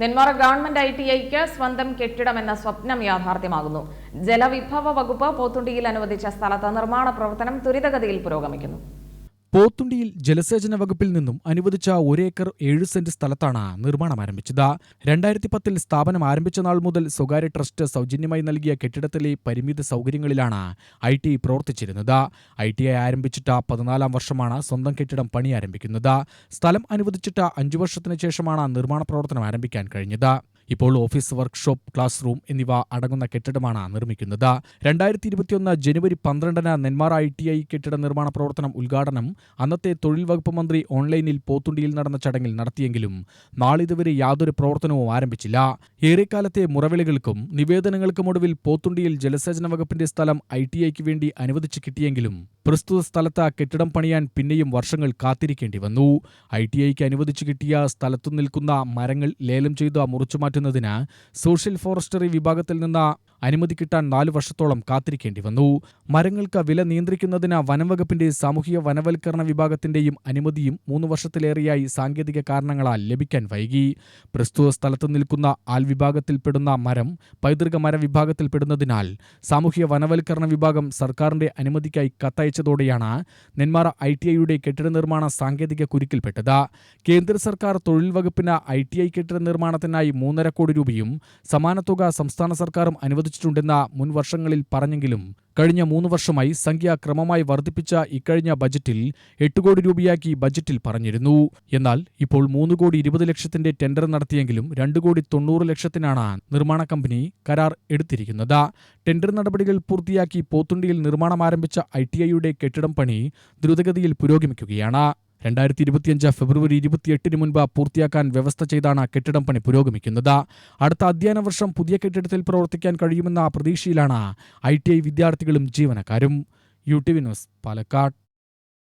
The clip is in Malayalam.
നെന്മാറ ഗവൺമെന്റ് ഐ ടി ഐക്ക് സ്വന്തം കെട്ടിടമെന്ന സ്വപ്നം യാഥാർത്ഥ്യമാകുന്നു. ജലവിഭവ വകുപ്പ് പോത്തുണ്ടിയിൽ അനുവദിച്ച സ്ഥലത്ത് നിർമ്മാണ പ്രവർത്തനം ത്വരിതഗതിയിൽ പുരോഗമിക്കുന്നു. പോത്തുണ്ടിയിൽ ജലസേചന വകുപ്പിൽ നിന്നും അനുവദിച്ച ഒരേക്കർ ഏഴ് സെന്റ് സ്ഥലത്താണ് നിർമ്മാണം ആരംഭിച്ചത്. രണ്ടായിരത്തി പത്തിൽ സ്ഥാപനം ആരംഭിച്ച നാൾ മുതൽ സ്വകാര്യ ട്രസ്റ്റ് സൗജന്യമായി നൽകിയ കെട്ടിടത്തിലെ പരിമിത സൗകര്യങ്ങളിലാണ് ഐ ടി ഐ പ്രവർത്തിച്ചിരുന്നത്. ഐ ടി ഐ ആരംഭിച്ചിട്ട് പതിനാലാം വർഷമാണ് സ്വന്തം കെട്ടിടം പണി ആരംഭിക്കുന്നത് സ്ഥലം അനുവദിച്ചിട്ട് അഞ്ചു വർഷത്തിന് ശേഷമാണ് നിർമ്മാണ പ്രവർത്തനം ആരംഭിക്കാൻ കഴിഞ്ഞത്. ഇപ്പോൾ ഓഫീസ് വർക്ക്ഷോപ്പ് ക്ലാസ് റൂം എന്നിവ അടങ്ങുന്ന കെട്ടിടമാണ് നിർമ്മിക്കുന്നത്. രണ്ടായിരത്തി ഇരുപത്തിയൊന്ന് ജനുവരി പന്ത്രണ്ടിന് നെന്മാറ ഐ ടി ഐ കെട്ടിട നിർമ്മാണ പ്രവർത്തനം ഉദ്ഘാടനം അന്നത്തെ തൊഴിൽ വകുപ്പ് മന്ത്രി ഓൺലൈനിൽ പോത്തുണ്ടിയിൽ നടന്ന ചടങ്ങിൽ നടത്തിയെങ്കിലും നാളിതുവരെ യാതൊരു പ്രവർത്തനവും ആരംഭിച്ചില്ല. ഏറെക്കാലത്തെ മുറവിളികൾക്കും നിവേദനങ്ങൾക്കും ഒടുവിൽ പോത്തുണ്ടിയിൽ ജലസേചന വകുപ്പിന്റെ സ്ഥലം ഐ ടി ഐക്ക് വേണ്ടി അനുവദിച്ചു കിട്ടിയെങ്കിലും പ്രസ്തുത സ്ഥലത്ത് കെട്ടിടം പണിയാൻ പിന്നെയും വർഷങ്ങൾ കാത്തിരിക്കേണ്ടി വന്നു. ഐ ടി ഐക്ക് അനുവദിച്ചു കിട്ടിയ സ്ഥലത്തു നിൽക്കുന്ന മരങ്ങൾ ലേലം ചെയ്ത് മുറിച്ചുമാറ്റുന്നതിന് സോഷ്യൽ ഫോറസ്റ്ററി വിഭാഗത്തിൽ നിന്ന് അനുമതി കിട്ടാൻ നാലു വർഷത്തോളം കാത്തിരിക്കേണ്ടി വന്നു. മരങ്ങൾക്ക് വില നിയന്ത്രിക്കുന്നതിന് വനംവകുപ്പിന്റെ സാമൂഹിക വനവൽക്കരണ വിഭാഗത്തിന്റെയും അനുമതിയും മൂന്ന് വർഷത്തിലേറെയായി സാങ്കേതിക കാരണങ്ങളാൽ ലഭിക്കാൻ വൈകി. പ്രസ്തുത സ്ഥലത്ത് നിൽക്കുന്ന ആൽ വിഭാഗത്തിൽപ്പെടുന്ന മരം പൈതൃക മര വിഭാഗത്തിൽപ്പെടുന്നതിനാൽ സാമൂഹിക വനവൽക്കരണ വിഭാഗം സർക്കാരിന്റെ അനുമതിക്കായി കത്തയച്ചതോടെയാണ് നെന്മാറ ഐ ടി ഐയുടെ കെട്ടിട നിർമ്മാണ സാങ്കേതിക കുരുക്കിൽപ്പെട്ടത്. കേന്ദ്ര സർക്കാർ തൊഴിൽ വകുപ്പിന് ഐ ടി ഐ കെട്ടിട നിർമ്മാണത്തിനായി മൂന്നര കോടി രൂപയും സമാന തുക സംസ്ഥാന സർക്കാരും അനുവദിച്ചിട്ടുണ്ടെന്ന മുൻ വർഷങ്ങളിൽ പറഞ്ഞെങ്കിലും കഴിഞ്ഞ മൂന്ന് വർഷമായി സംഖ്യ ക്രമമായി വർദ്ധിപ്പിച്ച ഇക്കഴിഞ്ഞ ബജറ്റിൽ എട്ട് കോടി രൂപയാക്കി ബജറ്റിൽ പറഞ്ഞിരുന്നു. എന്നാൽ ഇപ്പോൾ മൂന്ന് കോടി ഇരുപത് ലക്ഷത്തിന്റെ ടെൻഡർ നടത്തിയെങ്കിലും രണ്ട് കോടി തൊണ്ണൂറ് ലക്ഷത്തിനാണ് നിർമ്മാണ കമ്പനി കരാർ എടുത്തിരിക്കുന്നത്. ടെൻഡർ നടപടികൾ പൂർത്തിയാക്കി പോത്തുണ്ടിയിൽ നിർമ്മാണം ആരംഭിച്ച ഐ കെട്ടിടം പണി ദ്രുതഗതിയിൽ പുരോഗമിക്കുകയാണ്. രണ്ടായിരത്തി ഇരുപത്തിയഞ്ച് ഫെബ്രുവരി ഇരുപത്തിയെട്ടിന് മുൻപ് പൂർത്തിയാക്കാൻ വ്യവസ്ഥ ചെയ്താണ് കെട്ടിടം പണി പുരോഗമിക്കുന്നത്. അടുത്ത അധ്യയന വർഷം പുതിയ കെട്ടിടത്തിൽ പ്രവർത്തിക്കാൻ കഴിയുമെന്ന പ്രതീക്ഷയിലാണ് ഐ വിദ്യാർത്ഥികളും ജീവനക്കാരും. U T V news Palakkad.